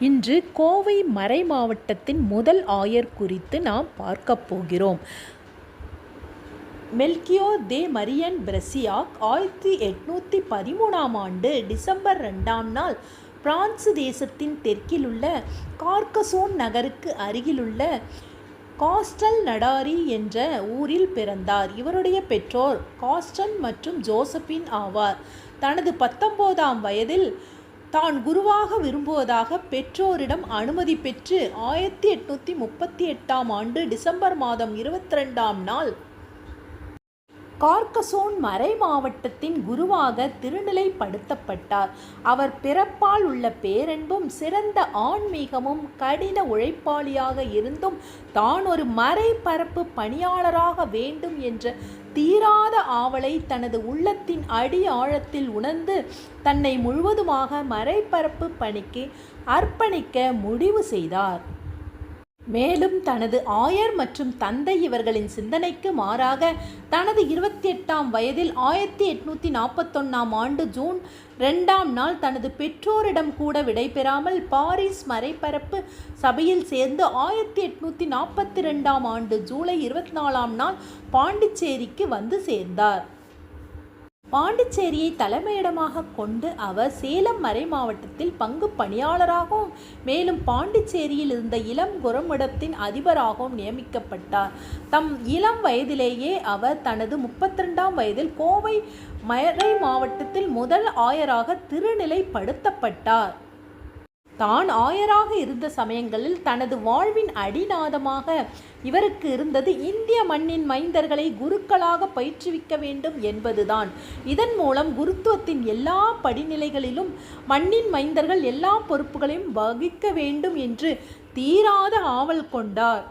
இன்று கோவை மறை மாவட்டத்தின் முதல் ஆயர் குறித்து நாம் பார்க்கப் போகிறோம். மெல்கியோ தே மரியன் பிரசியாக் ஆயிரத்தி எட்நூற்றி பதிமூணாம் ஆண்டு டிசம்பர் ரெண்டாம் நாள் பிரான்சு தேசத்தின் தெற்கிலுள்ள கார்கசோன் நகருக்கு அருகிலுள்ள காஸ்டல் நடாரி என்ற ஊரில் பிறந்தார். இவருடைய பெற்றோர் காஸ்டன் மற்றும் ஜோசபின் ஆவார். தனது பத்தொன்பதாம் வயதில் தான் குருவாக விரும்புவதாக பெற்றோரிடம் அனுமதி பெற்று ஆயிரத்தி எட்நூற்றி முப்பத்தி எட்டாம் ஆண்டு டிசம்பர் மாதம் இருபத்தி ரெண்டாம் நாள் கார்கசோன் மறை மாவட்டத்தின் குருவாக திருநிலைப்படுத்தப்பட்டார். அவர் பிறப்பால் உள்ள பேரன்பும் சிறந்த ஆன்மீகமும் கடின உழைப்பாளியாக இருந்தும் தான் ஒரு மறைபரப்பு பணியாளராக வேண்டும் என்ற தீராத ஆவலை தனது உள்ளத்தின் அடி ஆழத்தில் உணர்ந்து தன்னை முழுவதுமாக மறைபரப்பு பணிக்கு அர்ப்பணிக்க முடிவு செய்தார். மேலும் தனது ஆயர் மற்றும் தந்தை இவர்களின் சிந்தனைக்கு மாறாக தனது இருபத்தி எட்டாம் வயதில் ஆயிரத்தி எட்நூற்றி நாற்பத்தொன்னாம் ஆண்டு ஜூன் ரெண்டாம் நாள் தனது பெற்றோரிடம் கூட விடைபெறாமல் பாரிஸ் மறைபரப்பு சபையில் சேர்ந்து ஆயிரத்தி எட்நூற்றி நாற்பத்தி ரெண்டாம் ஆண்டு ஜூலை இருபத்தி நாலாம் நாள் பாண்டிச்சேரிக்கு வந்து சேர்ந்தார். பாண்டிச்சேரியை தலைமையிடமாக கொண்டு அவர் சேலம் மறை மாவட்டத்தில் பங்கு பணியாளராகவும் மேலும் பாண்டிச்சேரியில் இருந்த இளம் குரமிடத்தின் அதிபராகவும் நியமிக்கப்பட்டார். தம் இளம் வயதிலேயே அவர் தனது முப்பத்தி ரெண்டாம் வயதில் கோவை மறை மாவட்டத்தில் முதல் ஆயராக திருநிலைப்படுத்தப்பட்டார். தான் ஆயராக இருந்த சமயங்களில் தனது வாழ்வின் அடிநாதமாக இவருக்கு இருந்தது இந்திய மண்ணின் மைந்தர்களை குருக்களாக பயிற்றுவிக்க வேண்டும் என்பதுதான். இதன் மூலம் குருத்துவத்தின் எல்லா படிநிலைகளிலும் மண்ணின் மைந்தர்கள் எல்லா பொறுப்புகளையும் வகிக்க வேண்டும் என்று தீராத ஆவல் கொண்டார்.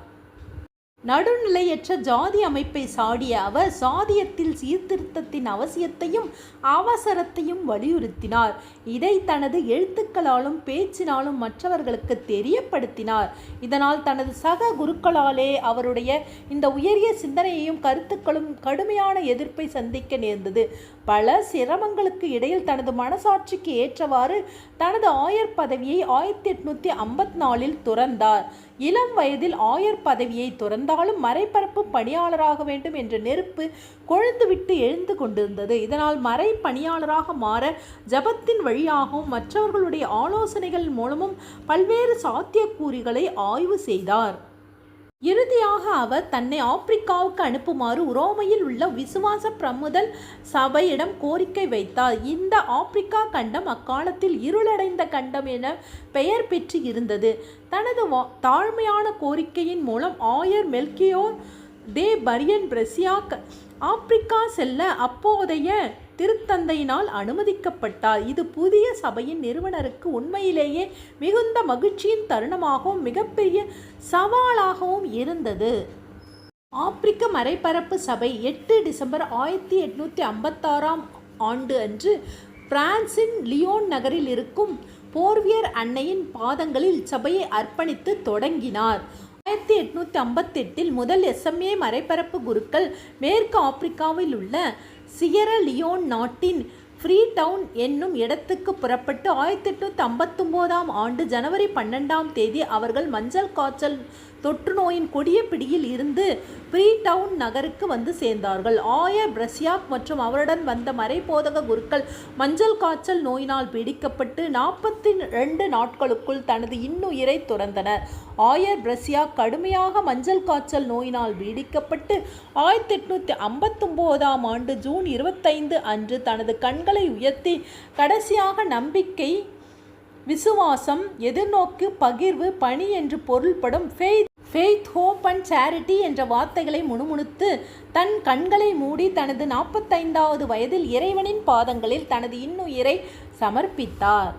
நடுநிலையற்ற ஜாதி அமைப்பை சாடிய அவர் சாதியத்தில் சீர்திருத்தத்தின் அவசியத்தையும் அவசரத்தையும் வலியுறுத்தினார். இதை தனது எழுத்துக்களாலும் பேச்சினாலும் மற்றவர்களுக்கு தெரியப்படுத்தினார். இதனால் தனது சக குருக்களாலே அவருடைய இந்த உயரிய சிந்தனையையும் கருத்துக்களும் கடுமையான எதிர்ப்பை சந்திக்க நேர்ந்தது. பல சிரமங்களுக்கு இடையில் தனது மனசாட்சிக்கு ஏற்றவாறு தனது ஆயர் பதவியை ஆயிரத்தி எட்நூத்தி ஐம்பத்தி நாலில் துறந்தார். இளம் வயதில் ஆயர் பதவியை துறந்தாலும் மறைபரப்பு பணியாளராக வேண்டும் என்ற நெருப்பு கொழுந்துவிட்டு எழுந்து கொண்டிருந்தது. இதனால் மறை பணியாளராக மாற ஜபத்தின் வழியாகவும் மற்றவர்களுடைய ஆலோசனைகள் மூலமும் பல்வேறு சாத்தியக்கூறுகளை ஆய்வு செய்தார். இறுதியாக அவர் தன்னை ஆப்பிரிக்காவுக்கு அனுப்புமாறு உரோமையில் உள்ள விசுவாச பிரமுதல் சபையிடம் கோரிக்கை வைத்தார். இந்த ஆப்பிரிக்கா கண்டம் அக்காலத்தில் இருளடைந்த கண்டம் என பெயர் பெற்று இருந்தது தனது தாழ்மையான கோரிக்கையின் மூலம் ஆயர் Melchior de Marion Bresillac Africa செல்ல அப்போதைய திருத்தந்தையினால் அனுமதிக்கப்பட்டார். இது புதிய சபையின் நிறுவனருக்கு உண்மையிலேயே மிகுந்த மகிழ்ச்சியின் தருணமாகவும் மிகப்பெரிய சவாலாகவும் இருந்தது. ஆப்பிரிக்க மறைபரப்பு சபை எட்டு டிசம்பர் ஆயிரத்தி எட்நூற்றி ஐம்பத்தாறாம் ஆண்டு அன்று பிரான்சின் லியோன் நகரில் இருக்கும் போர்வியர் அன்னையின் பாதங்களில் சபையை அர்ப்பணித்து தொடங்கினார். ஆயிரத்தி எட்நூற்றி ஐம்பத்தெட்டில் முதல் எஸ்எம்ஏ மறைபரப்பு குருக்கள் மேற்கு ஆப்பிரிக்காவில் உள்ள சியர லியோன் நாட்டின் ஃப்ரீ டவுன் என்னும் இடத்துக்கு புறப்பட்டு ஆயிரத்தி எட்நூற்றி ஐம்பத்தொம்போதாம் ஆண்டு ஜனவரி பன்னெண்டாம் தேதி அவர்கள் மஞ்சள் காய்ச்சல் தொற்று நோயின் கொடிய பிடியில் இருந்து ஃப்ரீ டவுன் நகருக்கு வந்து சேர்ந்தார்கள். ஆயர் பிரசியாக் மற்றும் அவருடன் வந்த மறைபோதக குருக்கள் மஞ்சள் காய்ச்சல் நோயினால் பீடிக்கப்பட்டு நாற்பத்தி ரெண்டு நாட்களுக்குள் தனது இன்னுயிரை துறந்தனர். ஆயர் பிரசியாக் கடுமையாக மஞ்சள் காய்ச்சல் நோயினால் பீடிக்கப்பட்டு ஆயிரத்தி எட்நூற்றி ஐம்பத்தொம்போதாம் ஆண்டு ஜூன் இருபத்தைந்து அன்று தனது கண்களை உயர்த்தி கடைசியாக நம்பிக்கை விசுவாசம் எதிர்நோக்கு பகிர்வு பணி என்று பொருள்படும் faith faith hope and charity என்ற வார்த்தைகளை முணுமுணுத்து தன் கண்களை மூடி தனது நாற்பத்தைந்தாவது வயதில் இறைவனின் பாதங்களில் தனது இன்னுயிரை சமர்ப்பித்தார்.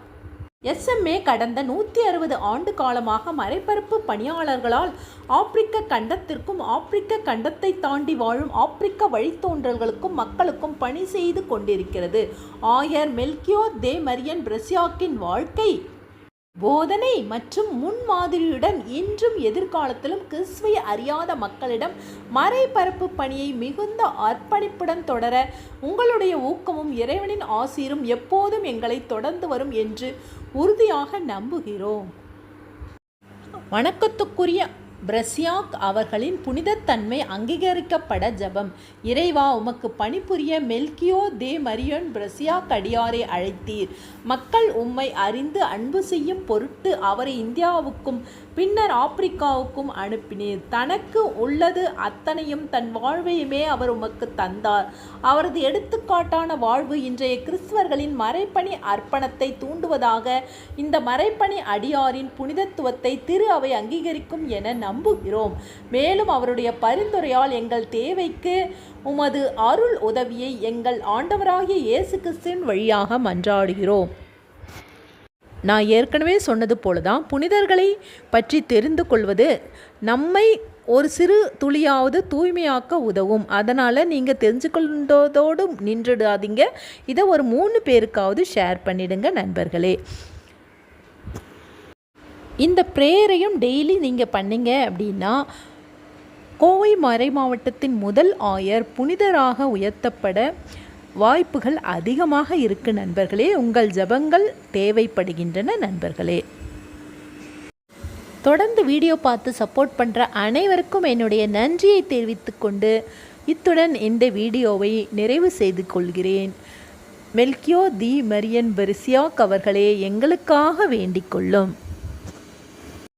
எஸ்எம்ஏ கடந்த நூற்றி அறுபது ஆண்டு காலமாக மறைபரப்பு பணியாளர்களால் ஆப்பிரிக்க கண்டத்திற்கும் ஆப்பிரிக்க கண்டத்தை தாண்டி வாழும் ஆப்பிரிக்க வழித்தோன்றல்களுக்கும் மக்களுக்கும் பணி செய்து கொண்டிருக்கிறது. ஆயர் மெல்கியோ தே மரியன் பிரசியாக்கின் வாழ்க்கை போதனை மற்றும் முன்மாதிரியுடன் இன்றும் எதிர்காலத்திலும் கிறிஸ்துவை அறியாத மக்களிடம் மறைபரப்பு பணியை மிகுந்த அர்ப்பணிப்புடன் தொடர உங்களுடைய ஊக்கமும் இறைவனின் ஆசீரும் எப்போதும் எங்களை தொடர்ந்து வரும் என்று உறுதியாக நம்புகிறோம். வணக்கத்துக்குரிய பிரஸ்யாக் அவர்களின் புனிதத்தன்மை அங்கீகரிக்கப்பட ஜெபம். இறைவா உமக்கு பணிபுரிய மெல்கியோ தே மரியன் பிரஸ்யாக் அடியாரை அழைத்தீர். மக்கள் உம்மை அறிந்து அன்பு செய்யும் பொருட்டு அவரை இந்தியாவுக்கும் பின்னர் ஆப்பிரிக்காவுக்கும் அனுப்பினீர் தனக்கு உள்ளது அத்தனையும் தன் வாழ்வையுமே அவர் உமக்கு தந்தார். அவரது எடுத்துக்காட்டான வாழ்வு இன்றைய கிறிஸ்தவர்களின் மறைப்பணி அர்ப்பணத்தை தூண்டுவதாக இந்த மறைப்பணி அடியாரின் புனிதத்துவத்தை திரு அவை அங்கீகரிக்கும் என நம்புகிறோம். மேலும் அவருடைய பரிந்துரையால் எங்கள் தேவைக்கு உமது அருள் உதவியை எங்கள் ஆண்டவராகிய இயேசு கிறிஸ்துவின் வழியாக மன்றாடுகிறோம். நான் ஏற்கனவே சொன்னது போல தான் புனிதர்களை பற்றி தெரிந்து கொள்வது நம்மை ஒரு சிறு துளியாவது தூய்மையாக்க உதவும். அதனால் நீங்கள் தெரிஞ்சுக்கொண்டதோடு நின்றுடாதீங்க. இதை ஒரு மூணு பேருக்காவது ஷேர் பண்ணிடுங்க நண்பர்களே. இந்த ப்ரேயரையும் டெய்லி நீங்கள் பண்ணீங்க அப்படின்னா கோவை மறை மாவட்டத்தின் முதல் ஆயர் புனிதராக உயர்த்தப்பட வாய்ப்புகள் அதிகமாக இருக்கு நண்பர்களே. உங்கள் ஜெபங்கள் தேவைப்படுகின்றன நண்பர்களே. தொடர்ந்து வீடியோ பார்த்து சப்போர்ட் பண்ணுற அனைவருக்கும் என்னுடைய நன்றியை தெரிவித்துக்கொண்டு இத்துடன் இந்த வீடியோவை நிறைவு செய்து கொள்கிறேன். மெல்கியோ தி மரியன் பெரிசியாக் அவர்களே எங்களுக்காக வேண்டிக் கொள்ளும்.